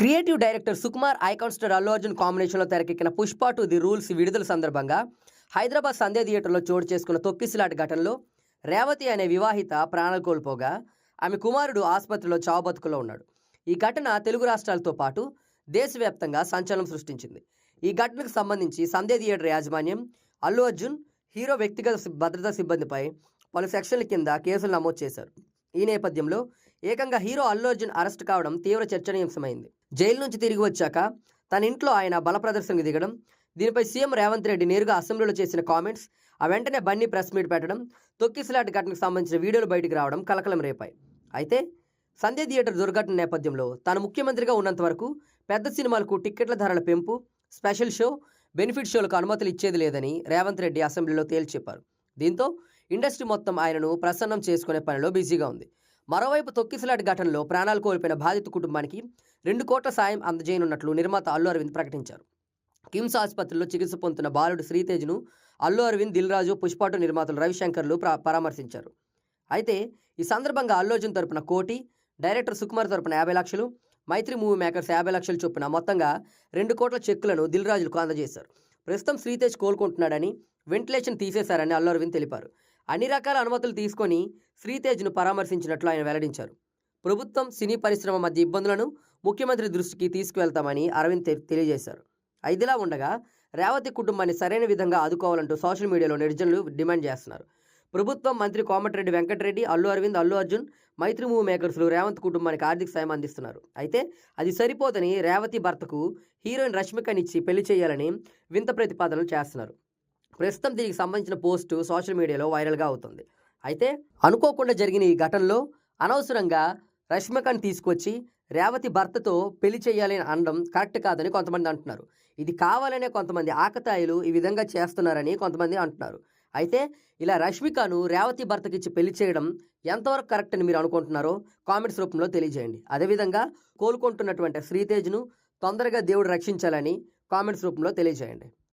Creative director Sukumar icon star Allu Arjun కాంబినేషన్లో తెరకెక్కిన Pushpa to the rules విడుదల సందర్భంగా హైదరాబాద్ సంధ్య థియేటర్లో చోటు చేసుకున్న తొక్కిసిలాట ఘటనలో రేవతి అనే వివాహిత ప్రాణాలు కోల్పోగా ఆమె కుమారుడు ఆసుపత్రిలో చావుబతుకులో ఉన్నాడు. ఈ ఘటన తెలుగు రాష్ట్రాలతో పాటు దేశవ్యాప్తంగా సంచలనం సృష్టించింది. ఈ ఘటనకు సంబంధించి సంధ్య థియేటర్ యాజమాన్యం అల్లు అర్జున్ హీరో వ్యక్తిగత భద్రతా సిబ్బందిపై పలు సెక్షన్ల కింద కేసులు నమోదు చేశారు. ఈ నేపథ్యంలో ఏకంగా హీరో అల్లు అర్జున్ అరెస్ట్ కావడం తీవ్ర చర్చనీయాంశమైంది. జైలు నుంచి తిరిగి వచ్చాక తన ఇంట్లో ఆయన బల ప్రదర్శనకు దిగడం దీనిపై సీఎం రేవంత్ రెడ్డి నేరుగా అసెంబ్లీలో చేసిన కామెంట్స్ ఆ వెంటనే బన్నీ ప్రెస్ మీట్ పెట్టడం తొక్కిసలాట ఘటనకు సంబంధించిన వీడియోలు బయటకు రావడం కలకలం రేపాయి. అయితే సంధ్య థియేటర్ దుర్ఘటన నేపథ్యంలో తాను ముఖ్యమంత్రిగా ఉన్నంత వరకు పెద్ద సినిమాలకు టిక్కెట్ల ధరల పెంపు స్పెషల్ షో బెనిఫిట్ షోలకు అనుమతులు ఇచ్చేది లేదని రేవంత్ రెడ్డి అసెంబ్లీలో తేల్చి చెప్పారు. దీంతో ఇండస్ట్రీ మొత్తం ఆయనను ప్రసన్నం చేసుకునే పనిలో బిజీగా ఉంది. మరోవైపు తొక్కిసలాట ఘటనలో ప్రాణాలు కోల్పోయిన బాధిత కుటుంబానికి రెండు కోట్ల సాయం అందజేయనున్నట్లు నిర్మాత అల్లు అరవింద్ ప్రకటించారు. కిమ్స్ ఆసుపత్రిలో చికిత్స పొందుతున్న బాలుడు శ్రీతేజ్ను అల్లు అరవింద్ దిల్ రాజు పుష్పాటు నిర్మాతలు రవిశంకర్లు పరామర్శించారు. అయితే ఈ సందర్భంగా అల్లు తరపున కోటి డైరెక్టర్ సుకుమార్ తరపున యాభై లక్షలు మైత్రి మూవీ మేకర్స్ యాభై లక్షలు చొప్పున మొత్తంగా రెండు కోట్ల చెక్కులను దిల్రాజులకు అందజేశారు. ప్రస్తుతం శ్రీతేజ్ కోలుకుంటున్నాడని వెంటిలేషన్ తీసేశారని అల్లు అరవింద్ తెలిపారు. అన్ని రకాల అనుమతులు తీసుకొని శ్రీతేజ్ను పరామర్శించినట్లు ఆయన వెల్లడించారు. ప్రభుత్వం సినీ పరిశ్రమ మధ్య ఇబ్బందులను ముఖ్యమంత్రి దృష్టికి తీసుకువెళ్తామని అరవింద్ తెలియజేశారు. ఇదిలా ఉండగా రేవతి కుటుంబాన్ని సరైన విధంగా ఆదుకోవాలంటూ సోషల్ మీడియాలో నిర్జనులు డిమాండ్ చేస్తున్నారు. ప్రభుత్వం మంత్రి కోమటిరెడ్డి వెంకటరెడ్డి అల్లు అరవింద్ అల్లు అర్జున్ మైత్రి మూవీ మేకర్స్లు రేవంత్ కుటుంబానికి ఆర్థిక సాయం అందిస్తున్నారు. అయితే అది సరిపోదని రేవతి భర్తకు హీరోయిన్ రష్మికనిచ్చి పెళ్ళి చేయాలని వింత ప్రతిపాదనలు చేస్తున్నారు. ప్రస్తుతం దీనికి సంబంధించిన పోస్టు సోషల్ మీడియాలో వైరల్గా అవుతుంది. అయితే అనుకోకుండా జరిగిన ఈ ఘటనలో అనవసరంగా రష్మికను తీసుకొచ్చి రేవతి భర్తతో పెళ్ళి చేయాలి అని అనడం కరెక్ట్ కాదని కొంతమంది అంటున్నారు. ఇది కావాలనే కొంతమంది ఆకతాయిలు ఈ విధంగా చేస్తున్నారని కొంతమంది అంటున్నారు. అయితే ఇలా రష్మికను రేవతి భర్తకిచ్చి పెళ్ళి చేయడం ఎంతవరకు కరెక్ట్ అని మీరు అనుకుంటున్నారో కామెంట్స్ రూపంలో తెలియజేయండి. అదేవిధంగా కోలుకుంటున్నటువంటి శ్రీతేజ్ను తొందరగా దేవుడు రక్షించాలని కామెంట్స్ రూపంలో తెలియజేయండి.